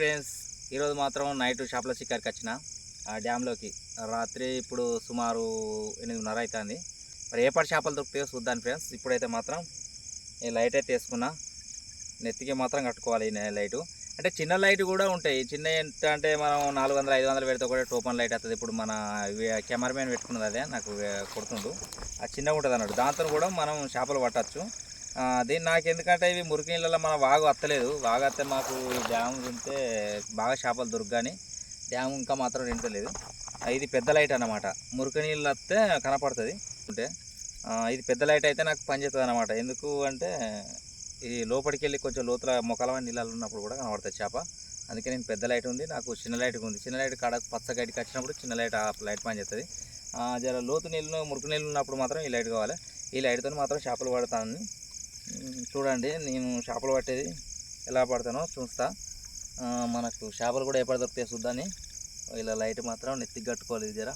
Friends ఈరోజు మాత్రం night షాప్లో చిక్కరికి వచ్చిన ఆ డ్యామ్లోకి. రాత్రి ఇప్పుడు సుమారు ఎనిమిదిన్నర అవుతుంది మరి ఏ చేపలు దొరుకుతాయో చూద్దాం ఫ్రెండ్స్. ఇప్పుడైతే మాత్రం ఈ లైట్ అయితే వేసుకున్నా నెత్తికి మాత్రం కట్టుకోవాలి ఈ లైటు. అంటే చిన్న లైట్ కూడా ఉంటాయి. చిన్న ఎంత అంటే మనం నాలుగు వందలు ఐదు వందలు పెడితే కూడా టోపన్ లైట్ వస్తుంది. ఇప్పుడు మన కెమెరామెన్ పెట్టుకున్నది అదే నాకు కొడుతుండు. ఆ చిన్నగా ఉంటుంది అన్నట్టు దాంతో కూడా మనం చేపలు పట్టచ్చు. ఆ, దీన్ని నాకు ఎందుకంటే ఇవి మురికి నీళ్ళలో మన వాగు వత్తలేదు వాగు వస్తే మాకు డ్యామ్ తింటే బాగా చేపలు దొరకని డ్యామ్ ఇంకా మాత్రం నింటలేదు ఇది పెద్ద లైట్ అనమాట మురికి నీళ్ళు వస్తే కనపడుతుంది. అంటే ఇది పెద్ద లైట్ అయితే నాకు పనిచేస్తుంది అనమాట ఎందుకు అంటే ఇది లోపలికి వెళ్ళి కొంచెం లోతుల మొక్కలమైన నీళ్ళలో ఉన్నప్పుడు కూడా కనబడుతుంది చేప. అందుకే నేను పెద్ద లైట్ ఉంది నాకు చిన్న లైట్ ఉంది. చిన్న లైట్ కాడ పచ్చ గడ్డికి వచ్చినప్పుడు చిన్న లైట్ ఆ లైట్ పనిచేస్తుంది ఆ, జర లోతు నీళ్ళు మురికి నీళ్ళు ఉన్నప్పుడు మాత్రం ఈ లైట్ కావాలి. ఈ లైట్తో మాత్రం చేపలు పడతాను చూడండి నేను చేపలు పట్టేది ఎలా పడతానో చూస్తా. మనకు చేపలు కూడా ఎప్పుడు దొరుకుతాయి చూద్దాని ఇలా లైట్ మాత్రం నెత్తికి కట్టుకోవాలి ఇది జర.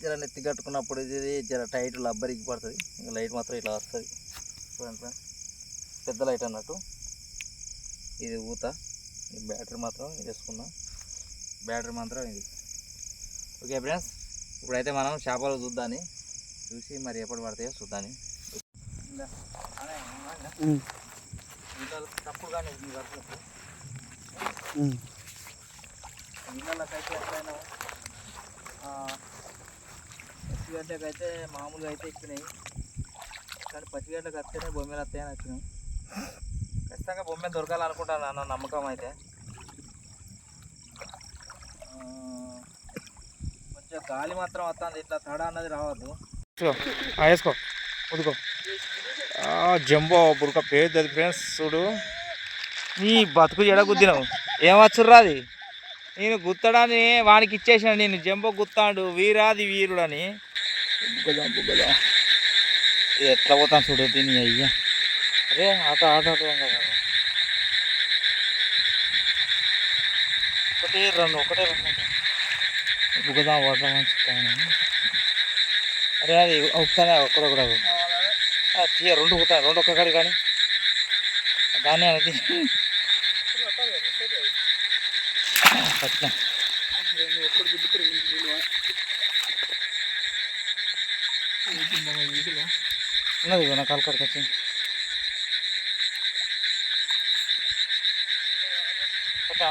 జర నెత్తి కట్టుకున్నప్పుడు ఇది జర టైట్ లబ్బరికి పడుతుంది. ఇంకా లైట్ మాత్రం ఇట్లా వస్తుంది. చూడండి పెద్ద లైట్ అన్నట్టు. ఇది ఊత. ఈ బ్యాటరీ మాత్రం వేసుకున్నా. బ్యాటరీ మాత్రం ఇది. ఓకే ఫ్రెండ్స్ ఇప్పుడైతే మనం చేపలు చూద్దాని చూసి మరి ఎప్పుడు పడతాయో చూద్దాని తప్పుడు కానీ మీ వరకు నీళ్ళకైతే ఎప్పుడైనా పచ్చిగడ్డకైతే మామూలుగా అయితే ఇచ్చినాయి కానీ పచ్చిగడ్డకి వస్తేనే బొమ్మలు వస్తాయని వచ్చినాయి ఖచ్చితంగా బొమ్మ దొరకాలనుకుంటాను అన్న నమ్మకం అయితే కొంచెం గాలి మాత్రం వస్తుంది ఇట్లా తడ అన్నది రావద్దు వేసుకో ఉదుకో జంబో బుడక పేరుది ఫ్రెండ్స్ చూడు. నీ బతుకు ఎడ గుద్దినావు ఏమచ్చుర్రా అది? నేను గుత్తడాన్ని వానికి ఇచ్చేసిన నేను జంబో గుత్తాడు వీరాది బుగ్గదాం ఇది ఎట్లా పోతాను చూడు దీన్ని అయ్యా. అరే ఆట ఆట ఒకటే రెండు ఒకటే రెండు. బుగ్గదాం పడదామని చెప్తాను. అరే అది ఒకసారి ఒక్కడొకడు తీయ రెండు కుట్టాయి రెండు ఒక్క కాడి కానీ దాన్ని అనేది పట్టిన ఉన్నది ఇగో నా కాలు కాడికి వచ్చింది పట్టా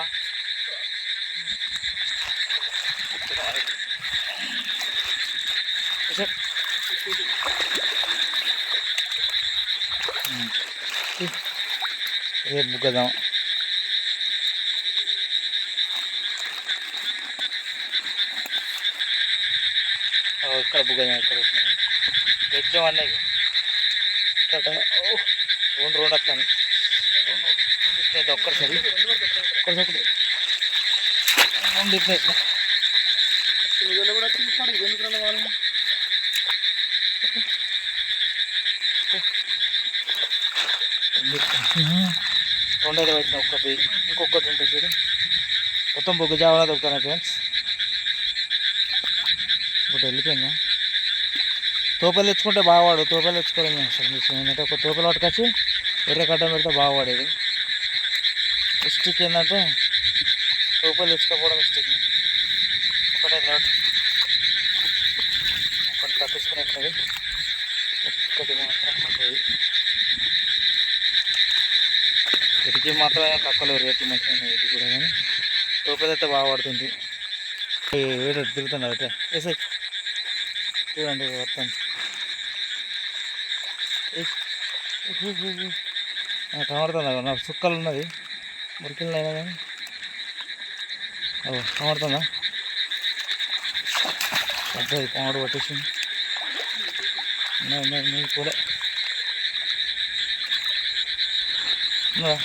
రేపు బుగ్గదాం ఓ, ఇక్కడ బుగ్గదాం ఇక్కడ గెజ్జం అన్నాయి ఇక్కడ ఓ, రెండు రెండు వస్తాను ఇది ఒక్కసారి ఒక్కసారి రెండు ఇట్లా ఇట్లా రెండు అయితే పెట్టిన ఒక్కటి ఇంకొకటి ఉంటుంది చూడు మొత్తం బొగ్గు జావన దొరుకుతాను ఫ్రెండ్స్ ఒకటి వెళ్ళిపోయిందా తోపలు తెచ్చుకుంటే బాగువాడు తోపలు తెచ్చుకోలేదు అసలు మీకు ఏంటంటే ఒక తోపలు పట్టుకొచ్చి ఎర్ర కట్టం పెడితే బాగుపడేది మిస్టేక్ ఏంటంటే తోపలు తెచ్చుకోకపోవడం మిస్టేక్ ఒకటే లోటు ఒకటి తప్పించుకునేది ఒక్కటి మాత్రం ఇది మాత్రమే తక్కువ రేట్లు మంచిగా ఇది కూడా కానీ. తోపలు అయితే బాగా పడుతుంది. ఈ వేడి తిరుగుతుంది అయితే. వేసే చూడండి మొత్తం. కనబడుతుంది? నాకు సుక్కలు ఉన్నది. మురికిళ్ళు అయినా కానీ. కనబడుతుందా? పెద్దది కమడు పట్టేసింది. ఉన్నాయి ఉన్నాయి ఉన్నాయి కూడా. ఉన్నదా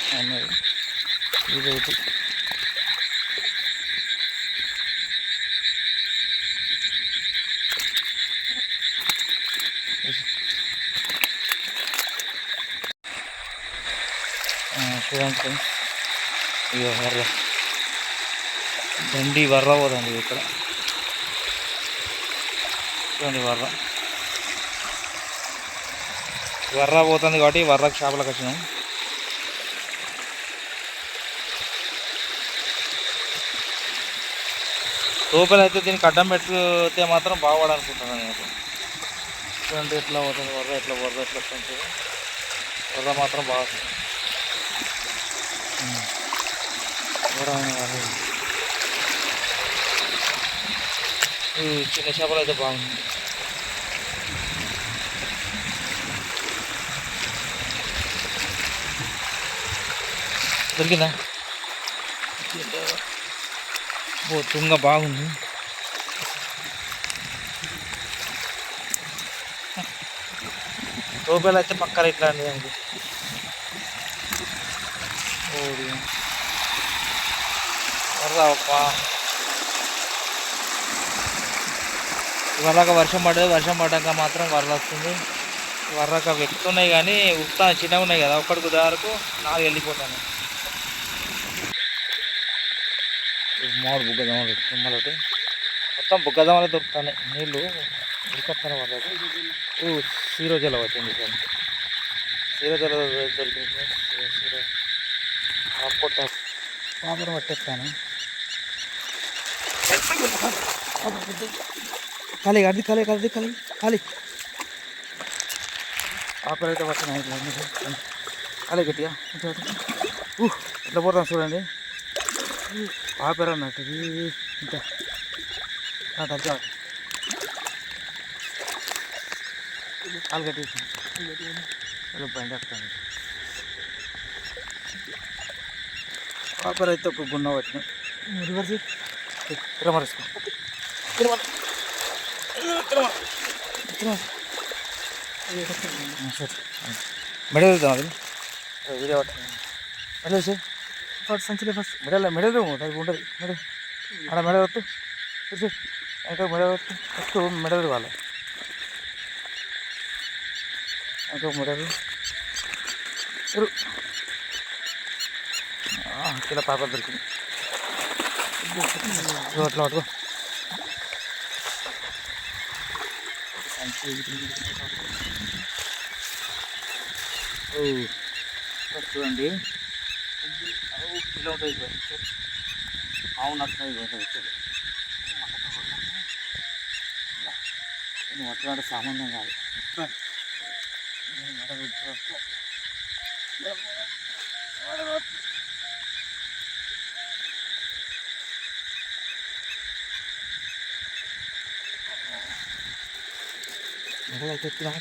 చూడండి ఫ్రెండ్స్ ఇక వర్ర దండి వర్ర పోదండి ఇక్కడ చూడండి వర్ర వర్ర పోతుంది కాబట్టి వర్రకు చేపలకు వచ్చినాం లోపల అయితే దీనికి అడ్డం పెడితే మాత్రం బాగుపడాలనుకుంటున్నాను నేను. చూడండి ఎట్లా పోతుంది వరద ఎట్లా వరద ఎట్లా వస్తుంది. వరద మాత్రం బాగా చిన్న చేపలు అయితే బాగుంది. దొరికిందా? ఓ తుంగ బాగుంది. రూపాయలు అయితే పక్కన ఇట్లా అండి. ఓడి. వరద ఇవాళ వర్షం పడదు వర్షం పడ్డాక మాత్రం వరద వస్తుంది. వరక అవి ఎక్కుతున్నాయి కానీ ఉత్తా చిన్నగా ఉన్నాయి కదా ఒక్కడికి ఉదాహరణకు నాలుగు వెళ్ళిపోతాను. మామూలు బుగ్గ బుగ్గదమ్మలు తుమ్మలటి మొత్తం బుగ్గ బుగ్గదమ్మలు దొరుకుతాయి నీళ్ళు ఉరికొస్తాను వాళ్ళకి. ఓ సీరోజల వచ్చింది సార్. సీరో జల దొరికింది సార్. సీరో పొట్ట పాపను పట్టేస్తాను. ఖాళీ అది ఖాళీ అది ఖాళీ ఖాళీ. ఆపర్ అయితే పట్టిన ఖాళీ గట్టిగా. ఎట్లా పోతాం చూడండి. ఆపర్ ఇది ఇంకా అటు. కాలు కట్టేసి బండి వస్తాను ఆపర్ అయితే ఒక గుండ పట్టిన. రివర్స్. తిరమరేసుకో తిరమర మెడల్ వెళ్తాం అది. Video medal sir ఫస్ట్ సంచిలో ఫస్ట్ మెడల్ మెడల్ అది ఉంటుంది మెడల్ అక్కడ మెడల్ వద్దు చూసి ఇంకా మెడల్ వద్దు ఫస్ట్ మెడల్ వాళ్ళ ఇంకా మెడల్ కిలో పాప దొరికింది ఇదిగో అట్లా పట్టుకో ఓ ఫస్ట్ చూడండి కిలో ఉంటుంది సార్ అవును అట్లా వచ్చాడు మొత్తం సామాన్యం కాదు మెడలైతే ఎత్తినా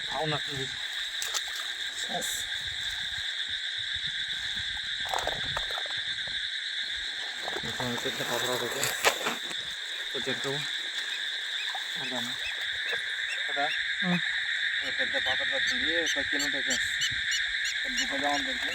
అవునట్టు పెద్ద పాపరా కొంచెం ఎక్కువ అర్థమా కదా పెద్ద పాపర వచ్చింది పది కిలో ఉంటుంది ఫ్రెండ్స్ బుగ్గగా ఉంటుంది